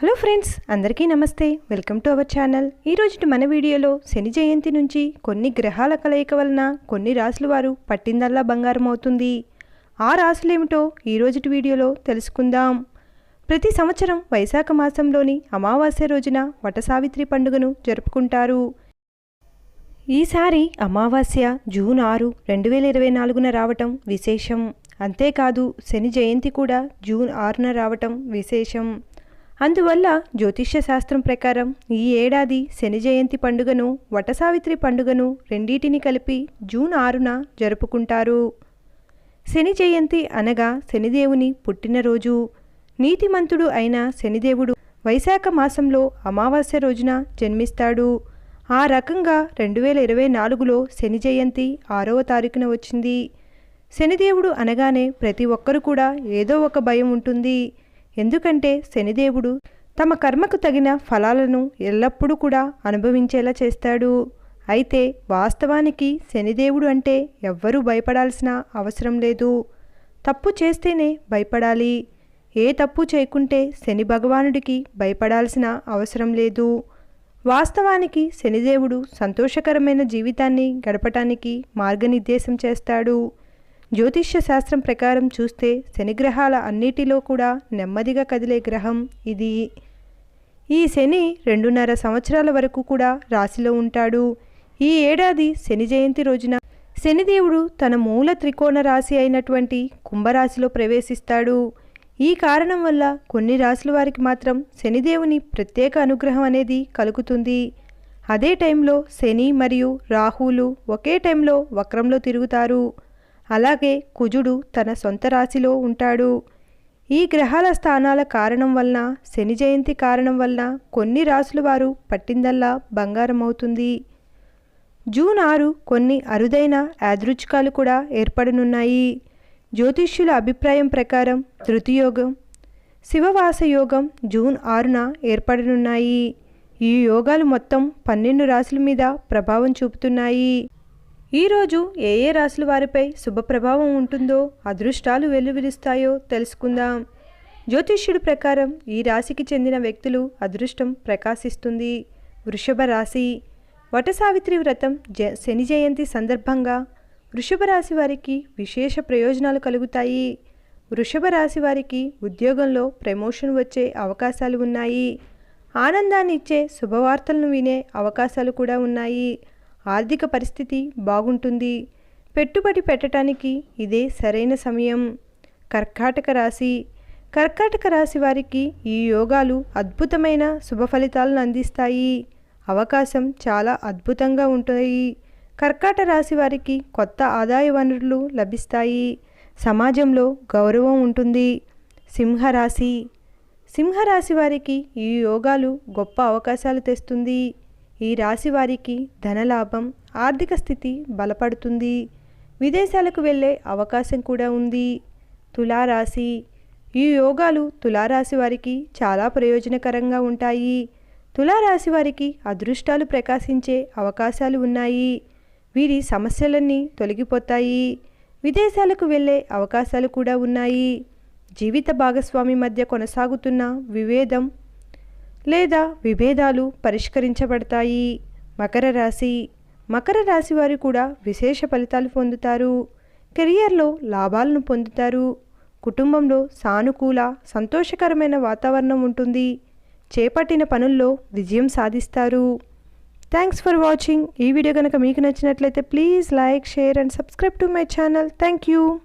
Hello friends అందరికీ నమస్తే. Welcome to our channel. ఈరోజు మన వీడియోలో శని జయంతి నుంచి కొన్ని గ్రహాల కలయిక వలన కొన్ని రాసుల వారు పట్టిందల్లా బంగారం అవుతుంది. ఆ రాసులేమిటో ఈరోజుటి వీడియోలో తెలుసుకుందాం. ప్రతి సంవత్సరం వైశాఖ మాసంలోని అమావాస్య రోజున వటసావిత్రి పండుగను జరుపుకుంటారు. ఈసారి అమావాస్య జూన్ ఆరు రెండు వేల ఇరవై నాలుగున రావటం విశేషం. అంతేకాదు శని జయంతి కూడా జూన్ ఆరున రావటం విశేషం. అందువల్ల జ్యోతిష్య శాస్త్రం ప్రకారం ఈ ఏడాది శని జయంతి పండుగను వటసావిత్రి పండుగను రెండింటిని కలిపి జూన్ ఆరున జరుపుకుంటారు. శని జయంతి అనగా శనిదేవుని పుట్టినరోజు. నీతిమంతుడు అయిన శనిదేవుడు వైశాఖ మాసంలో అమావాస్య రోజున జన్మిస్తాడు. ఆ రకంగా రెండు వేల ఇరవై నాలుగులో శని జయంతి ఆరవ తారీఖున వచ్చింది. శనిదేవుడు అనగానే ప్రతి ఒక్కరు కూడా ఏదో ఒక భయం ఉంటుంది. ఎందుకంటే శనిదేవుడు తమ కర్మకు తగిన ఫలాలను ఎల్లప్పుడూ కూడా అనుభవించేలా చేస్తాడు. అయితే వాస్తవానికి శనిదేవుడు అంటే ఎవ్వరూ భయపడాల్సిన అవసరం లేదు. తప్పు చేస్తేనే భయపడాలి. ఏ తప్పు చేయకుంటే శని భగవానుడికి భయపడాల్సిన అవసరం లేదు. వాస్తవానికి శనిదేవుడు సంతోషకరమైన జీవితాన్ని గడపటానికి మార్గనిర్దేశం చేస్తాడు. జ్యోతిష్య శాస్త్రం ప్రకారం చూస్తే శనిగ్రహాల అన్నిటిలో కూడా నెమ్మదిగా కదిలే గ్రహం ఇది. ఈ శని రెండున్నర సంవత్సరాల వరకు కూడా రాశిలో ఉంటాడు. ఈ ఏడాది శని జయంతి రోజున శనిదేవుడు తన మూల త్రికోణ రాశి అయినటువంటి కుంభరాశిలో ప్రవేశిస్తాడు. ఈ కారణం వల్ల కొన్ని రాశుల వారికి మాత్రం శనిదేవుని ప్రత్యేక అనుగ్రహం అనేది కలుగుతుంది. అదే టైంలో శని మరియు రాహులు ఒకే టైంలో వక్రంలో తిరుగుతారు. అలాగే కుజుడు తన సొంత రాశిలో ఉంటాడు. ఈ గ్రహాల స్థానాల కారణం వలన శని జయంతి కారణం వలన కొన్ని రాసుల వారు పట్టిందల్లా బంగారం అవుతుంది జూన్ ఆరు కొన్ని అరుదైన యాదృచ్ఛికాలు కూడా ఏర్పడనున్నాయి. జ్యోతిష్యుల అభిప్రాయం ప్రకారం ధృతియోగం శివవాస యోగం జూన్ ఆరున ఏర్పడనున్నాయి. ఈ యోగాలు మొత్తం పన్నెండు రాశుల మీద ప్రభావం చూపుతున్నాయి. ఈరోజు ఏ ఏ రాశుల వారిపై శుభ ప్రభావం ఉంటుందో అదృష్టాలు వెల్లువిరుస్తాయో తెలుసుకుందాం. జ్యోతిష్యుడి ప్రకారం ఈ రాశికి చెందిన వ్యక్తులు అదృష్టం ప్రకాశిస్తుంది. వృషభ రాశి. వటసావిత్రి వ్రతం జ శని జయంతి సందర్భంగా వృషభ రాశి వారికి విశేష ప్రయోజనాలు కలుగుతాయి. వృషభ రాశి వారికి ఉద్యోగంలో ప్రమోషన్ వచ్చే అవకాశాలు ఉన్నాయి. ఆనందాన్ని ఇచ్చే శుభవార్తలను వినే అవకాశాలు కూడా ఉన్నాయి. ఆర్థిక పరిస్థితి బాగుంటుంది. పెట్టుబడి పెట్టడానికి ఇదే సరైన సమయం. కర్కాటక రాశి. కర్కాటక రాశి వారికి ఈ యోగాలు అద్భుతమైన శుభ ఫలితాలను అందిస్తాయి. అవకాశం చాలా అద్భుతంగా ఉంటాయి. కర్కాట రాశి వారికి కొత్త ఆదాయ వనరులు లభిస్తాయి. సమాజంలో గౌరవం ఉంటుంది. సింహరాశి. సింహరాశి వారికి ఈ యోగాలు గొప్ప అవకాశాలు తెస్తుంది. ఈ రాశి వారికి ధనలాభం ఆర్థిక స్థితి బలపడుతుంది. విదేశాలకు వెళ్ళే అవకాశం కూడా ఉంది. తులారాశి ఈ యోగాలు తులారాశి వారికి చాలా ప్రయోజనకరంగా ఉంటాయి. తులారాశి వారికి అదృష్టాలు ప్రకాశించే అవకాశాలు ఉన్నాయి. వీరి సమస్యలన్నీ తొలగిపోతాయి. విదేశాలకు వెళ్ళే అవకాశాలు కూడా ఉన్నాయి. జీవిత భాగస్వామి మధ్య కొనసాగుతున్న వివేదం లేదా విభేదాలు పరిష్కరించబడతాయి. మకర రాశి. మకర రాశి వారు కూడా విశేష ఫలితాలు పొందుతారు. కెరియర్లో లాభాలను పొందుతారు. కుటుంబంలో సానుకూల సంతోషకరమైన వాతావరణం ఉంటుంది. చేపట్టిన పనుల్లో విజయం సాధిస్తారు. థ్యాంక్స్ ఫర్ వాచింగ్ ఈ వీడియో కనుక మీకు నచ్చినట్లయితే please like share and subscribe to my channel. Thank you